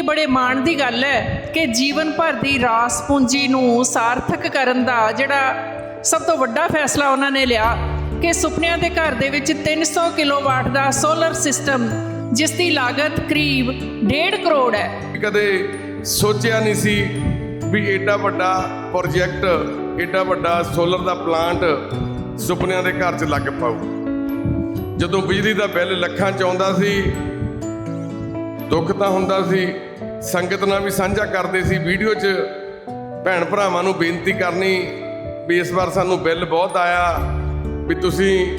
ਲਈ ਬੜੇ ਮਾਣ ਦੀ ਗੱਲ ਹੈ ਕਿ ਜੀਵਨ ਭਰ ਦੀ ਰਾਸ ਪੂੰਜੀ ਨੂੰ ਸਾਰਥਕ ਕਰਨ ਦਾ ਜਿਹੜਾ ਸਭ ਤੋਂ ਵੱਡਾ ਫੈਸਲਾ ਉਹਨਾਂ ਨੇ ਲਿਆ ਕਿ ਸੁਪਨਿਆਂ ਦੇ ਘਰ ਦੇ ਵਿੱਚ 300 ਕਿਲੋਵਾਟ ਦਾ ਸੋਲਰ ਸਿਸਟਮ ਜਿਸ ਦੀ ਲਾਗਤ ਕਰੀਬ 1.5 ਕਰੋੜ ਹੈ। ਕਦੇ ਸੋਚਿਆ ਨਹੀਂ ਸੀ ਵੀ ਏਡਾ ਵੱਡਾ ਪ੍ਰੋਜੈਕਟ ਏਡਾ ਵੱਡਾ ਸੋਲਰ ਦਾ ਪਲਾਂਟ ਸੁਪਨਿਆਂ ਦੇ ਘਰ 'ਚ ਲੱਗ ਪਾਊ। ਜਦੋਂ ਬਿਜਲੀ ਦਾ ਬਿੱਲ ਲੱਖਾਂ 'ਚ ਆਉਂਦਾ ਸੀ, ਦੁੱਖ ਤਾਂ ਹੁੰਦਾ ਸੀ ਸੰਗਤ ਨਾਲ ਵੀ ਸਾਂਝਾ ਕਰਦੇ ਸੀ ਵੀਡੀਓ 'ਚ ਭੈਣ ਭਰਾਵਾਂ ਨੂੰ ਬੇਨਤੀ ਕਰਨੀ ਵੀ ਇਸ ਵਾਰ ਸਾਨੂੰ ਬਿੱਲ ਬਹੁਤ ਆਇਆ ਵੀ ਤੁਸੀਂ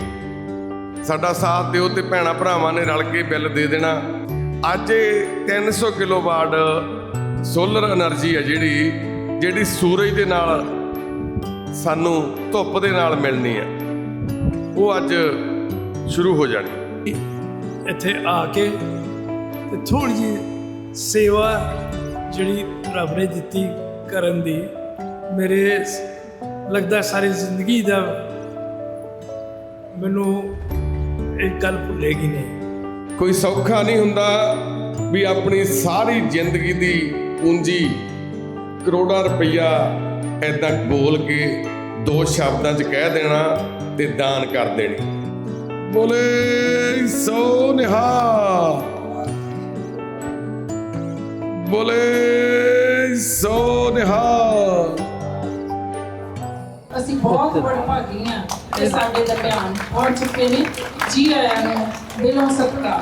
ਸਾਡਾ ਸਾਥ ਦਿਓ ਤੇ ਭੈਣਾ ਭਰਾਵਾਂ ਨੇ ਰਲ ਕੇ ਬਿੱਲ ਦੇ ਦੇਣਾ। ਅੱਜ ਇਹ 300 ਕਿਲੋਵਾਟ ਸੋਲਰ એનર્ਜੀ ਹੈ ਜਿਹੜੀ ਜਿਹੜੀ ਸੂਰਜ ਦੇ ਨਾਲ ਸਾਨੂੰ ਧੁੱਪ ਦੇ ਨਾਲ ਮਿਲਣੀ ਹੈ ਉਹ ਅੱਜ ਸ਼ੁਰੂ ਹੋ ਜਾਣੀ। ਇੱਥੇ ਆ ਕੇ ਤੇ ਥੋੜੀ ਜਿਹੀ ਸੇਵਾ ਜਿਹੜੀ ਰੱਬ ਨੇ ਦਿੱਤੀ ਕਰਨ ਦੀ, ਮੇਰੇ ਲੱਗਦਾ ਸਾਰੀ ਜ਼ਿੰਦਗੀ ਦਾ ਮੈਨੂੰ ਇਹ ਗੱਲ ਭੁੱਲੇਗੀ ਨਹੀਂ। ਕੋਈ ਸੌਖਾ ਨਹੀਂ ਹੁੰਦਾ ਵੀ ਆਪਣੀ ਸਾਰੀ ਜ਼ਿੰਦਗੀ ਦੀ ਪੂੰਜੀ ਕਰੋੜਾਂ ਰੁਪਈਆ ਐਦਾਂ ਬੋਲ ਕੇ ਦੋ ਸ਼ਬਦਾਂ 'ਚ ਕਹਿ ਦੇਣਾ ਤੇ ਦਾਨ ਕਰ ਦੇਣੀ। ਬੋਲੇ ਸੋ ਨਿਹਾਲ। ਬੋਲੇ ਸੋ ਨਿਹਾਲ ਅਸੀਂ ਬਹੁਤ ਵਡਭਾਗੀ ਹਾਂ ਕਿ ਸਾਡੇ ਦਰਮਿਆਨ ਪਹੁੰਚ ਚੁੱਕੇ ਨੇ ਜੀ ਆਇਆਂ ਨੂੰ ਦਿਲੋਂ ਸਤਿਕਾਰ।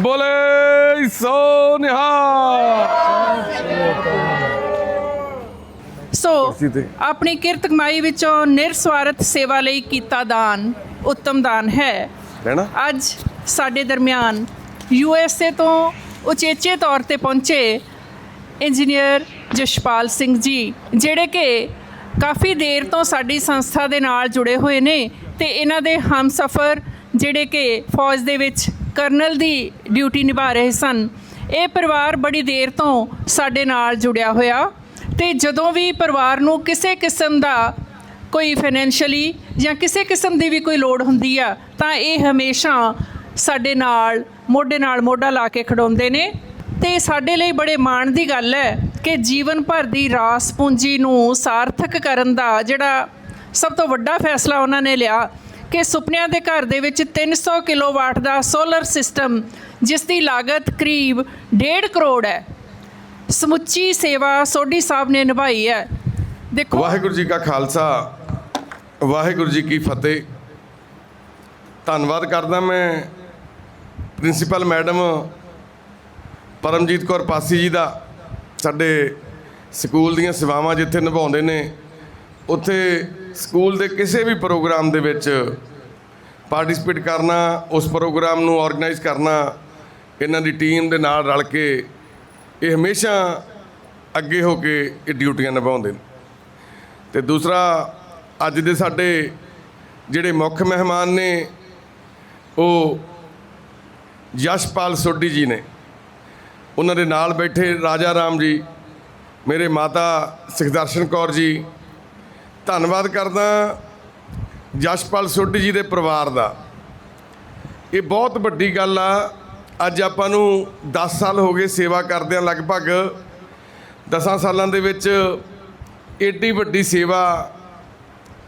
ਬੋਲੇ ਸੋ ਨਿਹਾਲ ਸੋ ਤੇ। ਆਪਣੀ ਕਿਰਤ ਕਮਾਈ ਵਿੱਚੋਂ ਨਿਰਸਵਾਰਥ ਸੇਵਾ ਲਈ ਕੀਤਾ ਦਾਨ ਉੱਤਮ ਦਾਨ ਹੈ। ਲੈਣਾ? ਅੱਜ ਸਾਡੇ ਦਰਮਿਆਨ ਯੂ ਐਸ ਏ ਤੋਂ ਉਚੇਚੇ ਤੌਰ ਤੇ ਪਹੁੰਚੇ ਇੰਜੀਨੀਅਰ ਜਸ਼ਪਾਲ ਸਿੰਘ ਜੀ, ਜਿਹੜੇ ਕਿ ਕਾਫੀ ਦੇਰ ਤੋਂ ਸਾਡੀ ਸੰਸਥਾ ਦੇ ਨਾਲ ਜੁੜੇ ਹੋਏ ਨੇ ਤੇ ਇਹਨਾਂ ਦੇ ਹਮਸਫਰ ਜਿਹੜੇ ਕਿ ਫੌਜ ਦੇ ਵਿੱਚ ਕਰਨਲ ਦੀ ਡਿਊਟੀ ਨਿਭਾ ਰਹੇ ਸਨ। ਇਹ ਪਰਿਵਾਰ ਬੜੀ ਦੇਰ ਤੋਂ ਸਾਡੇ ਨਾਲ ਜੁੜਿਆ ਹੋਇਆ ਤੇ ਜਦੋਂ ਵੀ ਪਰਿਵਾਰ ਨੂੰ ਕਿਸੇ ਕਿਸਮ ਦਾ ਕੋਈ ਫਾਈਨੈਂਸ਼ੀਅਲੀ ਜਾਂ ਕਿਸੇ ਕਿਸਮ ਦੀ ਵੀ ਕੋਈ ਲੋੜ ਹੁੰਦੀ ਆ, ਤਾਂ ਇਹ ਹਮੇਸ਼ਾ ਸਾਡੇ ਨਾਲ, ਮੋਢੇ ਨਾਲ ਮੋਢਾ ਲਾ ਕੇ ਖੜਾਉਂਦੇ ਨੇ। ਤੇ ਸਾਡੇ ਲਈ ਬੜੇ ਮਾਣ ਦੀ ਗੱਲ ਹੈ ਕਿ ਜੀਵਨ ਭਰ ਦੀ ਰਾਸ ਪੂੰਜੀ ਨੂੰ ਸਾਰਥਕ ਕਰਨ ਦਾ ਜਿਹੜਾ ਸਭ ਤੋਂ ਵੱਡਾ ਫੈਸਲਾ ਉਹਨਾਂ ਨੇ ਲਿਆ ਕਿ ਸੁਪਨਿਆਂ ਦੇ ਘਰ ਦੇ ਵਿੱਚ 300 ਕਿਲੋਵਾਟ ਦਾ ਸੋਲਰ ਸਿਸਟਮ ਜਿਸ ਦੀ ਲਾਗਤ ਕਰੀਬ 1.5 ਕਰੋੜ ਹੈ। ਸਮੁੱਚੀ ਸੇਵਾ ਸੋਢੀ ਸਾਹਿਬ ਨੇ ਨਿਭਾਈ ਹੈ। ਦੇਖੋ ਵਾਹਿਗੁਰੂ ਜੀ ਕਾ ਖਾਲਸਾ, ਵਾਹਿਗੁਰੂ ਜੀ ਕੀ ਫਤਿਹ। ਧੰਨਵਾਦ ਕਰਦਾ ਮੈਂ ਪ੍ਰਿੰਸੀਪਲ ਮੈਡਮ ਪਰਮਜੀਤ ਕੌਰ ਪਾਸੀ ਜੀ ਦਾ ਸਾਡੇ ਸਕੂਲ ਦੀਆਂ ਸੇਵਾਵਾਂ ਜਿੱਥੇ ਨਿਭਾਉਂਦੇ ਨੇ, ਉੱਥੇ ਸਕੂਲ ਦੇ ਕਿਸੇ ਵੀ ਪ੍ਰੋਗਰਾਮ ਦੇ ਵਿੱਚ ਪਾਰਟਿਸਿਪੇਟ ਕਰਨਾ, ਉਸ ਪ੍ਰੋਗਰਾਮ ਨੂੰ ਆਰਗੇਨਾਈਜ਼ ਕਰਨਾ, ਇਹਨਾਂ ਦੀ ਟੀਮ ਦੇ ਨਾਲ ਰਲ ਕੇ ਇਹ ਹਮੇਸ਼ਾ ਅੱਗੇ ਹੋ ਕੇ ਇਹ ਡਿਊਟੀਆਂ ਨਿਭਾਉਂਦੇ ਨੇ। ਤੇ ਦੂਸਰਾ, ਅੱਜ ਦੇ ਸਾਡੇ ਜਿਹੜੇ ਮੁੱਖ ਮਹਿਮਾਨ ਨੇ, ਉਹ ਯਸ਼ਪਾਲ ਸੋਢੀ ਜੀ ਨੇ। ਉਹਨਾਂ ਦੇ ਨਾਲ ਬੈਠੇ ਰਾਜਾ ਰਾਮ ਜੀ, ਮੇਰੇ ਮਾਤਾ ਸੁਖਦਰਸ਼ਨ ਕੌਰ ਜੀ। ਧੰਨਵਾਦ ਕਰਦਾ ਯਸ਼ਪਾਲ ਸੋਢੀ ਜੀ ਦੇ ਪਰਿਵਾਰ ਦਾ। ਇਹ ਬਹੁਤ ਵੱਡੀ ਗੱਲ ਆ, ਅੱਜ ਆਪਾਂ ਨੂੰ 10 ਸਾਲ ਹੋ ਗਏ ਸੇਵਾ ਕਰਦਿਆਂ ਲਗਭਗ। 10 ਸਾਲਾਂ ਦੇ ਵਿੱਚ ਏਡੀ ਵੱਡੀ ਸੇਵਾ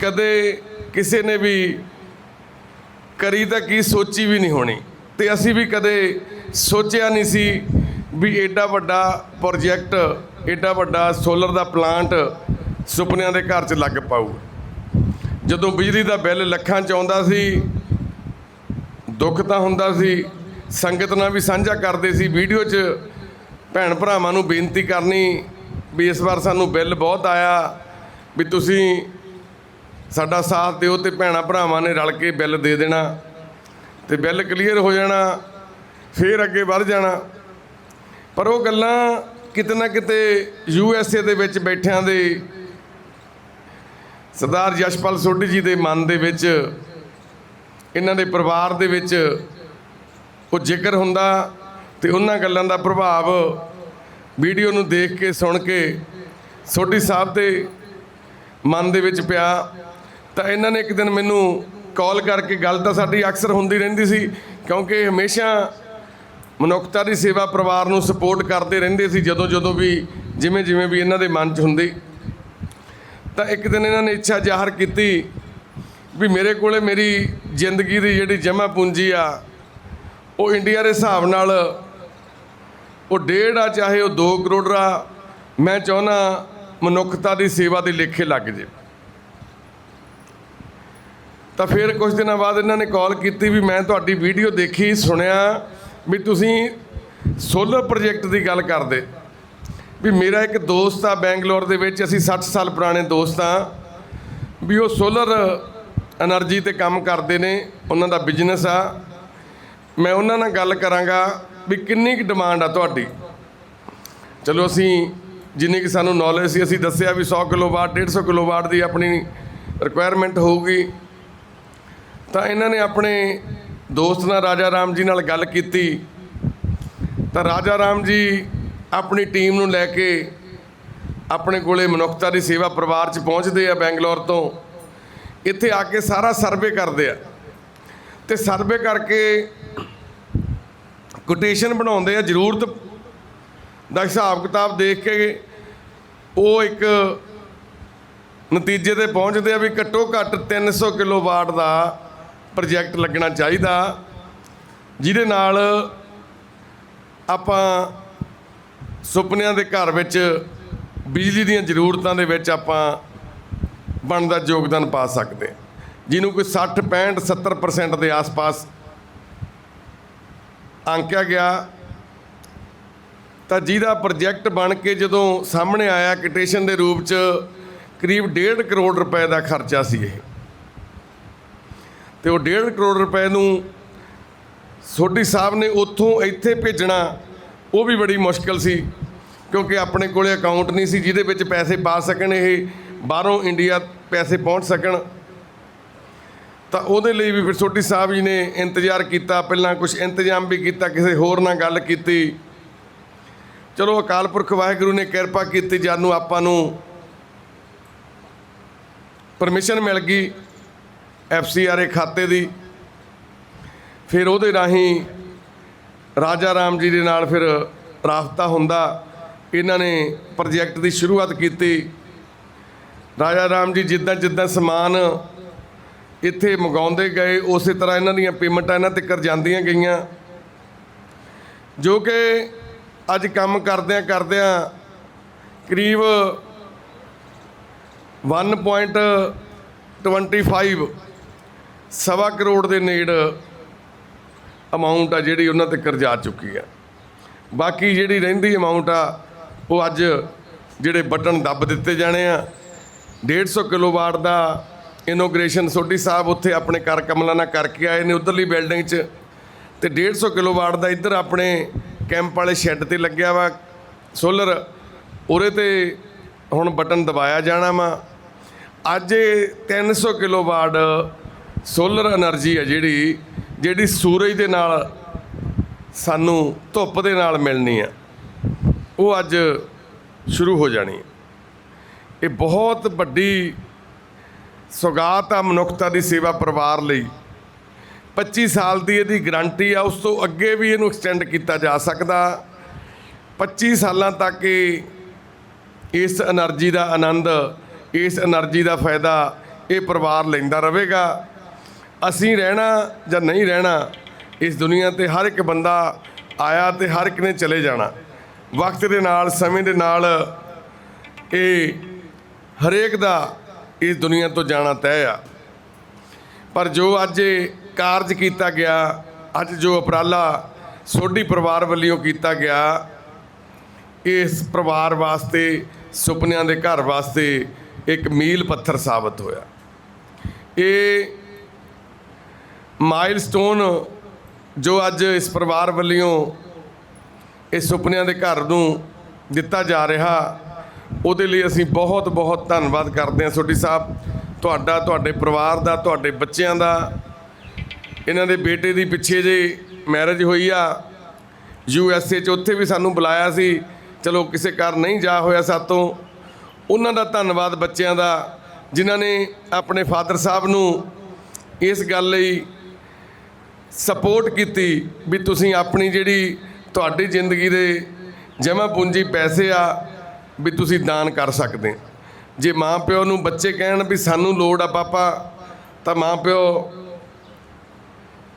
ਕਦੇ ਕਿਸੇ ਨੇ ਵੀ ਕਰੀ ਤਾਂ ਕੀ ਸੋਚੀ ਵੀ ਨਹੀਂ ਹੋਣੀ। ਤੇ ਅਸੀਂ ਵੀ ਕਦੇ ਸੋਚਿਆ ਨਹੀਂ ਸੀ ਵੀ ਐਡਾ ਵੱਡਾ ਪ੍ਰੋਜੈਕਟ ਐਡਾ ਵੱਡਾ ਸੋਲਰ ਦਾ ਪਲਾਂਟ ਸੁਪਨਿਆਂ ਦੇ ਘਰ 'ਚ ਲੱਗ ਪਾਊ। ਜਦੋਂ ਬਿਜਲੀ ਦਾ ਬਿੱਲ ਲੱਖਾਂ 'ਚ ਆਉਂਦਾ ਸੀ, ਦੁੱਖ ਤਾਂ ਹੁੰਦਾ ਸੀ, ਸੰਗਤ ਨਾਲ ਵੀ ਸਾਂਝਾ ਕਰਦੇ ਸੀ, ਵੀਡੀਓ 'ਚ ਭੈਣ ਭਰਾਵਾਂ ਨੂੰ ਬੇਨਤੀ ਕਰਨੀ ਵੀ ਇਸ ਵਾਰ ਸਾਨੂੰ ਬਿੱਲ ਬਹੁਤ ਆਇਆ ਵੀ ਤੁਸੀਂ ਸਾਡਾ ਸਾਥ ਦਿਓ ਤੇ ਭੈਣਾ ਭਰਾਵਾਂ ਨੇ ਰਲ ਕੇ ਬਿੱਲ ਦੇ ਦੇਣਾ। ਤੇ ਬਿੱਲ ਕਲੀਅਰ ਹੋ ਜਾਣਾ, ਫੇਰ ਅੱਗੇ ਵੱਧ ਜਾਣਾ। ਪਰ ਉਹ ਗੱਲਾਂ ਕਿਤੇ ਨਾ ਕਿਤੇ ਯੂ ਐਸ ਏ ਦੇ ਵਿੱਚ ਬੈਠਿਆਂ ਦੇ ਸਰਦਾਰ ਯਸ਼ਪਾਲ ਸੋਢੀ ਜੀ ਦੇ ਮਨ ਦੇ ਵਿੱਚ, ਇਹਨਾਂ ਦੇ ਪਰਿਵਾਰ ਦੇ ਵਿੱਚ ਉਹ ਜ਼ਿਕਰ ਹੁੰਦਾ ਤੇ ਉਹਨਾਂ ਗੱਲਾਂ ਦਾ ਪ੍ਰਭਾਵ ਵੀਡੀਓ ਨੂੰ ਦੇਖ ਕੇ, ਸੁਣ ਕੇ ਸੋਢੀ ਸਾਹਿਬ ਦੇ ਮਨ ਦੇ ਵਿੱਚ ਪਿਆ। ਤਾਂ ਇਹਨਾਂ ਨੇ ਇੱਕ ਦਿਨ ਮੈਨੂੰ ਕਾਲ ਕਰਕੇ ਗੱਲ ਤਾਂ ਸਾਡੀ ਅਕਸਰ ਹੁੰਦੀ ਰਹਿੰਦੀ ਸੀ, ਕਿਉਂਕਿ ਹਮੇਸ਼ਾ ਮਨੁੱਖਤਾ ਦੀ ਸੇਵਾ ਪਰਿਵਾਰ ਨੂੰ ਸਪੋਰਟ ਕਰਦੇ ਰਹਿੰਦੇ ਸੀ, ਜਦੋਂ ਜਦੋਂ ਵੀ, ਜਿਵੇਂ ਜਿਵੇਂ ਵੀ ਇਹਨਾਂ ਦੇ ਮਨ 'ਚ ਹੁੰਦੀ। ਤਾਂ ਇੱਕ ਦਿਨ ਇਹਨਾਂ ਨੇ ਇੱਛਾ ਜ਼ਾਹਰ ਕੀਤੀ ਵੀ ਮੇਰੇ ਕੋਲੇ ਮੇਰੀ ਜ਼ਿੰਦਗੀ ਦੀ ਜਿਹੜੀ ਜਮ੍ਹਾਂ ਪੂੰਜੀ ਆ, ਉਹ ਇੰਡੀਆ ਦੇ ਹਿਸਾਬ ਨਾਲ, ਉਹ ਡੇਢ ਆ, ਚਾਹੇ ਉਹ 2 ਕਰੋੜ ਆ, ਮੈਂ ਚਾਹੁੰਦਾ ਮਨੁੱਖਤਾ ਦੀ ਸੇਵਾ ਦੇ ਲੇਖੇ ਲੱਗ ਜੇ। ਤਾਂ ਫਿਰ ਕੁਝ ਦਿਨਾਂ ਬਾਅਦ ਇਹਨਾਂ ਨੇ ਕਾਲ ਕੀਤੀ ਵੀ ਮੈਂ ਤੁਹਾਡੀ ਵੀਡੀਓ ਦੇਖੀ, ਸੁਣਿਆ ਵੀ ਤੁਸੀਂ ਸੋਲਰ ਪ੍ਰੋਜੈਕਟ ਦੀ ਗੱਲ ਕਰਦੇ। ਵੀ ਮੇਰਾ ਇੱਕ ਦੋਸਤ ਆ ਬੈਂਗਲੌਰ ਦੇ ਵਿੱਚ, ਅਸੀਂ 60 ਸਾਲ ਪੁਰਾਣੇ ਦੋਸਤ ਆ। ਵੀ ਉਹ ਸੋਲਰ એનર્ਜੀ ਤੇ ਕੰਮ ਕਰਦੇ ਨੇ, ਉਹਨਾਂ ਦਾ ਬਿਜ਼ਨਸ ਆ। ਮੈਂ ਉਹਨਾਂ ਨਾਲ ਗੱਲ ਕਰਾਂਗਾ ਵੀ ਕਿੰਨੀ ਕੁ ਡਿਮਾਂਡ ਆ ਤੁਹਾਡੀ। ਚਲੋ ਅਸੀਂ ਜਿੰਨੀ ਕਿ ਸਾਨੂੰ ਨੌਲੇਜ ਸੀ, ਅਸੀਂ ਦੱਸਿਆ ਵੀ 100 ਕਿਲੋਵਾਟ 150 ਕਿਲੋਵਾਟ ਦੀ ਆਪਣੀ ਰਿਕੁਆਇਰਮੈਂਟ ਹੋਊਗੀ। ਤਾਂ ਇਹਨਾਂ ਨੇ ਆਪਣੇ ਦੋਸਤ ਨਾਲ ਰਾਜਾ ਰਾਮ ਜੀ ਨਾਲ ਗੱਲ ਕੀਤੀ। ਤਾਂ ਰਾਜਾ ਰਾਮ ਜੀ ਆਪਣੀ ਟੀਮ ਨੂੰ ਲੈ ਕੇ ਆਪਣੇ ਕੋਲੇ ਮਨੁੱਖਤਾ ਦੀ ਸੇਵਾ ਪਰਿਵਾਰ 'ਚ ਪਹੁੰਚਦੇ ਆ ਬੈਂਗਲੌਰ ਤੋਂ। ਇੱਥੇ ਆ ਕੇ ਸਾਰਾ ਸਰਵੇ ਕਰਦੇ ਆ। ਤੇ ਸਰਵੇ ਕਰਕੇ ਕੋਟੇਸ਼ਨ ਬਣਾਉਂਦੇ ਆ। ਜ਼ਰੂਰਤ ਦਾ ਹਿਸਾਬ ਕਿਤਾਬ ਦੇਖ ਕੇ ਉਹ ਇੱਕ ਨਤੀਜੇ ਤੇ ਪਹੁੰਚਦੇ ਆ ਵੀ ਘੱਟੋ ਘੱਟ 300 ਕਿਲੋਵਾਟ ਦਾ ਪ੍ਰੋਜੈਕਟ ਲੱਗਣਾ ਚਾਹੀਦਾ, ਜਿਹਦੇ ਨਾਲ ਆਪਾਂ ਸੁਪਨਿਆਂ ਦੇ ਘਰ ਵਿੱਚ ਬਿਜਲੀ ਦੀਆਂ ਜ਼ਰੂਰਤਾਂ ਦੇ ਵਿੱਚ ਆਪਾਂ ਬਣਦਾ ਯੋਗਦਾਨ ਪਾ ਸਕਦੇ ਹਾਂ। ਜਿਹਨੂੰ ਕੋਈ 60 65 70% ਦੇ ਆਸ-ਪਾਸ ਅੰਕਿਆ ਗਿਆ, ਤਾਂ ਜਿਹਦਾ ਪ੍ਰੋਜੈਕਟ ਬਣ ਕੇ ਜਦੋਂ ਸਾਹਮਣੇ ਆਇਆ ਕਿਟੇਸ਼ਨ ਦੇ ਰੂਪ 'ਚ ਕਰੀਬ 1.5 ਕਰੋੜ ਰੁਪਏ ਦਾ ਖਰਚਾ ਸੀ ਇਹ ਤੇ ਉਹ 1.5 ਕਰੋੜ ਰੁਪਏ ਨੂੰ ਸੋਢੀ ਸਾਹਿਬ ਨੇ ਉੱਥੋਂ ਇੱਥੇ ਭੇਜਣਾ, ਉਹ ਵੀ ਬੜੀ ਮੁਸ਼ਕਲ ਸੀ, ਕਿਉਂਕਿ ਆਪਣੇ ਕੋਲੇ ਅਕਾਊਂਟ ਨਹੀਂ ਸੀ ਜਿਹਦੇ ਵਿੱਚ ਪੈਸੇ ਪਾ ਸਕਣ ਇਹ, ਬਾਹਰੋਂ ਇੰਡੀਆ ਪੈਸੇ ਪਹੁੰਚ ਸਕਣ। ਤਾਂ ਉਹਦੇ ਲਈ ਵੀ ਫਿਰ ਸੋਢੀ ਸਾਹਿਬ ਜੀ ਨੇ ਇੰਤਜ਼ਾਰ ਕੀਤਾ, ਪਹਿਲਾਂ ਕੁਝ ਇੰਤਜ਼ਾਮ ਵੀ ਕੀਤਾ, ਕਿਸੇ ਹੋਰ ਨਾਲ ਗੱਲ ਕੀਤੀ। ਚਲੋ ਅਕਾਲ ਪੁਰਖ ਵਾਹਿਗੁਰੂ ਨੇ ਕਿਰਪਾ ਕੀਤੀ ਜਦ ਨੂੰ ਆਪਾਂ ਨੂੰ ਪਰਮਿਸ਼ਨ ਮਿਲ ਗਈ। ਐਫਸੀਆਰਏ ਖਾਤੇ ਦੀ। ਫਿਰ ਉਹਦੇ ਰਾਹੀਂ ਰਾਜਾ ਰਾਮ ਜੀ ਦੇ ਨਾਲ ਫਿਰ ਰਾਬਤਾ ਹੁੰਦਾ। ਇਹਨਾਂ ਨੇ ਪ੍ਰੋਜੈਕਟ ਦੀ ਸ਼ੁਰੂਆਤ ਕੀਤੀ। ਰਾਜਾ ਰਾਮ ਜੀ ਜਿੱਦਾਂ ਜਿੱਦਾਂ ਸਮਾਨ ਇੱਥੇ ਮੰਗਾਉਂਦੇ ਗਏ, ਉਸੇ ਤਰ੍ਹਾਂ ਇਹਨਾਂ ਦੀਆਂ ਪੇਮੈਂਟਾਂ ਇਹਨਾਂ ਤੱਕ ਜਾਂਦੀਆਂ ਗਈਆਂ। ਜੋ ਕਿ ਅੱਜ ਕੰਮ ਕਰਦਿਆਂ ਕਰਦਿਆਂ ਕਰੀਬ 1.25 ਸਵਾ ਕਰੋੜ ਦੇ ਨੇੜ ਅਮਾਉਂਟ ਆ ਜਿਹੜੀ ਉਹਨਾਂ ਤੇ ਕਰਜ਼ਾ ਚੁੱਕੀ ਆ। ਬਾਕੀ ਜਿਹੜੀ ਰਹਿੰਦੀ ਅਮਾਉਂਟ ਆ, ਉਹ ਅੱਜ ਜਿਹੜੇ ਬਟਨ ਦੱਬ ਦਿੱਤੇ ਜਾਣੇ ਆ। 150 ਕਿਲੋਵਾਟ ਦਾ ਇਨੋਗ੍ਰੇਸ਼ਨ ਸੋਢੀ ਸਾਹਿਬ ਉੱਥੇ ਆਪਣੇ ਕਰ ਕਮਲਾਂ ਨਾਲ ਕਰਕੇ ਆਏ ਨੇ ਉਧਰਲੀ ਬਿਲਡਿੰਗ 'ਚ। ਤੇ 150 ਕਿਲੋਵਾਟ ਦਾ ਇੱਧਰ ਆਪਣੇ ਕੈਂਪ ਵਾਲੇ ਸ਼ੈੱਡ ਤੇ ਲੱਗਿਆ ਵਾ ਸੋਲਰ ਉਹਦੇ ਤੇ ਹੁਣ ਬਟਨ ਦਬਾਇਆ ਜਾਣਾ ਵਾ। ਅੱਜ ਇਹ 300 ਕਿਲੋਵਾਟ ਸੋਲਰ એનર્ਜੀ ਹੈ ਜਿਹੜੀ ਜਿਹੜੀ ਸੂਰਜ ਦੇ ਨਾਲ ਸਾਨੂੰ ਧੁੱਪ ਦੇ ਨਾਲ ਮਿਲਣੀ ਆ ਉਹ ਅੱਜ ਸ਼ੁਰੂ ਹੋ ਜਾਣੀ ਹੈ। ਇਹ ਬਹੁਤ ਵੱਡੀ ਸੁਗਾਤ ਆ ਮਨੁੱਖਤਾ ਦੀ ਸੇਵਾ ਪਰਿਵਾਰ ਲਈ। 25 ਸਾਲ ਦੀ ਇਹਦੀ ਗਰੰਟੀ ਆ, ਉਸ ਤੋਂ ਅੱਗੇ ਵੀ ਇਹਨੂੰ ਐਕਸਟੈਂਡ ਕੀਤਾ ਜਾ ਸਕਦਾ। 25 ਸਾਲਾਂ ਤੱਕ ਇਸ એનર્ਜੀ ਦਾ ਆਨੰਦ, ਇਸ એનર્ਜੀ ਦਾ ਫਾਇਦਾ ਇਹ ਪਰਿਵਾਰ ਲੈਂਦਾ ਰਹੇਗਾ। ਅਸੀਂ ਰਹਿਣਾ ਜਾਂ ਨਹੀਂ ਰਹਿਣਾ, ਇਸ ਦੁਨੀਆ ਤੇ ਹਰ ਇੱਕ ਬੰਦਾ ਆਇਆ ਤੇ ਹਰ ਇੱਕ ਨੇ ਚਲੇ ਜਾਣਾ। ਵਕਤ ਦੇ ਨਾਲ, ਸਮੇਂ ਦੇ ਨਾਲ ਇਹ ਹਰੇਕ ਦਾ ਇਸ ਦੁਨੀਆ ਤੋਂ ਜਾਣਾ ਤੈਅ ਆ। ਪਰ ਜੋ ਅੱਜ ਕਾਰਜ ਕੀਤਾ ਗਿਆ, ਅੱਜ ਜੋ ਉਪਰਾਲਾ ਸੋਢੀ ਪਰਿਵਾਰ ਵੱਲੋਂ ਕੀਤਾ ਗਿਆ, ਇਸ ਪਰਿਵਾਰ ਵਾਸਤੇ, ਸੁਪਨਿਆਂ ਦੇ ਘਰ ਵਾਸਤੇ ਇੱਕ ਮੀਲ ਪੱਥਰ ਸਾਬਤ ਹੋਇਆ। ਇਹ ਮਾਈਲਸਟੋਨ ਜੋ ਅੱਜ ਇਸ ਪਰਿਵਾਰ ਵੱਲੋਂ ਇਸ ਸੁਪਨਿਆਂ ਦੇ ਘਰ ਨੂੰ ਦਿੱਤਾ ਜਾ ਰਿਹਾ, ਉਹਦੇ ਲਈ ਅਸੀਂ ਬਹੁਤ ਬਹੁਤ ਧੰਨਵਾਦ ਕਰਦੇ ਹਾਂ ਸੋਢੀ ਸਾਹਿਬ। ਤੁਹਾਡਾ, ਤੁਹਾਡੇ ਪਰਿਵਾਰ ਦਾ, ਤੁਹਾਡੇ ਬੱਚਿਆਂ ਦਾ। ਇਹਨਾਂ ਦੇ ਬੇਟੇ ਦੀ ਪਿੱਛੇ ਜੇ ਮੈਰਿਜ ਹੋਈ ਆ, ਯੂ ਐਸ ਏ ਚ ਉੱਥੇ ਵੀ ਸਾਨੂੰ ਬੁਲਾਇਆ ਸੀ, ਚਲੋ ਕਿਸੇ ਕਾਰਨ ਨਹੀਂ ਜਾ ਹੋਇਆ ਸਾਤੋਂ। ਉਹਨਾਂ ਦਾ ਧੰਨਵਾਦ ਬੱਚਿਆਂ ਦਾ, ਜਿਨ੍ਹਾਂ ਨੇ ਆਪਣੇ ਫਾਦਰ ਸਾਹਿਬ ਨੂੰ ਇਸ ਗੱਲ ਲਈ ਸਪੋਰਟ ਕੀਤੀ ਵੀ ਤੁਸੀਂ ਆਪਣੀ ਜਿਹੜੀ ਤੁਹਾਡੀ ਜ਼ਿੰਦਗੀ ਦੇ ਜਮ੍ਹਾਂ ਪੂੰਜੀ ਪੈਸੇ ਆ, ਵੀ ਤੁਸੀਂ ਦਾਨ ਕਰ ਸਕਦੇ ਜੇ ਮਾਂ ਪਿਓ ਨੂੰ ਬੱਚੇ ਕਹਿਣ ਵੀ ਸਾਨੂੰ ਲੋੜ ਆ ਪਾਪਾ, ਤਾਂ ਮਾਂ ਪਿਓ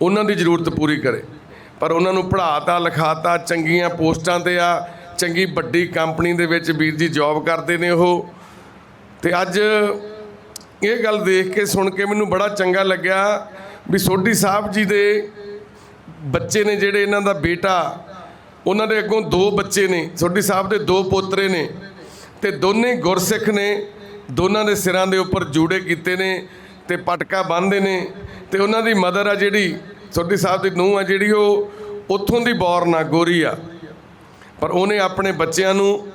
ਉਹਨਾਂ ਦੀ ਜ਼ਰੂਰਤ ਪੂਰੀ ਕਰੇ। ਪਰ ਉਹਨਾਂ ਨੂੰ ਪੜ੍ਹਾਤਾ, ਲਿਖਾਤਾ, ਚੰਗੀਆਂ ਪੋਸਟਾਂ ਤੇ ਆ, ਚੰਗੀ ਵੱਡੀ ਕੰਪਨੀ ਦੇ ਵਿੱਚ ਵੀਰ ਜੀ ਜੌਬ ਕਰਦੇ ਨੇ ਉਹ। ਤੇ ਅੱਜ ਇਹ ਗੱਲ ਦੇਖ ਕੇ ਸੁਣ ਕੇ ਮੈਨੂੰ ਬੜਾ ਚੰਗਾ ਲੱਗਿਆ ਵੀ ਸੋਢੀ ਸਾਹਿਬ ਜੀ ਦੇ ਬੱਚੇ ਨੇ ਜਿਹੜੇ ਇਹਨਾਂ ਦਾ ਬੇਟਾ, ਉਹਨਾਂ ਦੇ ਅੱਗੋਂ ਦੋ ਬੱਚੇ ਨੇ, ਸੋਢੀ ਸਾਹਿਬ ਦੇ ਦੋ ਪੋਤਰੇ ਨੇ ਤੇ ਦੋਨੇ ਗੁਰਸਿੱਖ ਨੇ, ਦੋਨਾਂ ਦੇ ਸਿਰਾਂ ਦੇ ਉੱਪਰ ਜੂੜੇ ਕੀਤੇ ਨੇ ਤੇ ਪਟਕਾ ਬੰਨ੍ਹਦੇ ਨੇ ਤੇ ਉਹਨਾਂ ਦੀ ਮਦਰ ਆ ਜਿਹੜੀ, ਸੋਢੀ ਸਾਹਿਬ ਦੀ ਨੂੰਹ ਆ ਜਿਹੜੀ ਉਹ ਉੱਥੋਂ ਦੀ ਬੌਰਨ ਆ ਗੋਰੀ ਆ। ਪਰ ਉਹਨੇ ਆਪਣੇ ਬੱਚਿਆਂ ਨੂੰ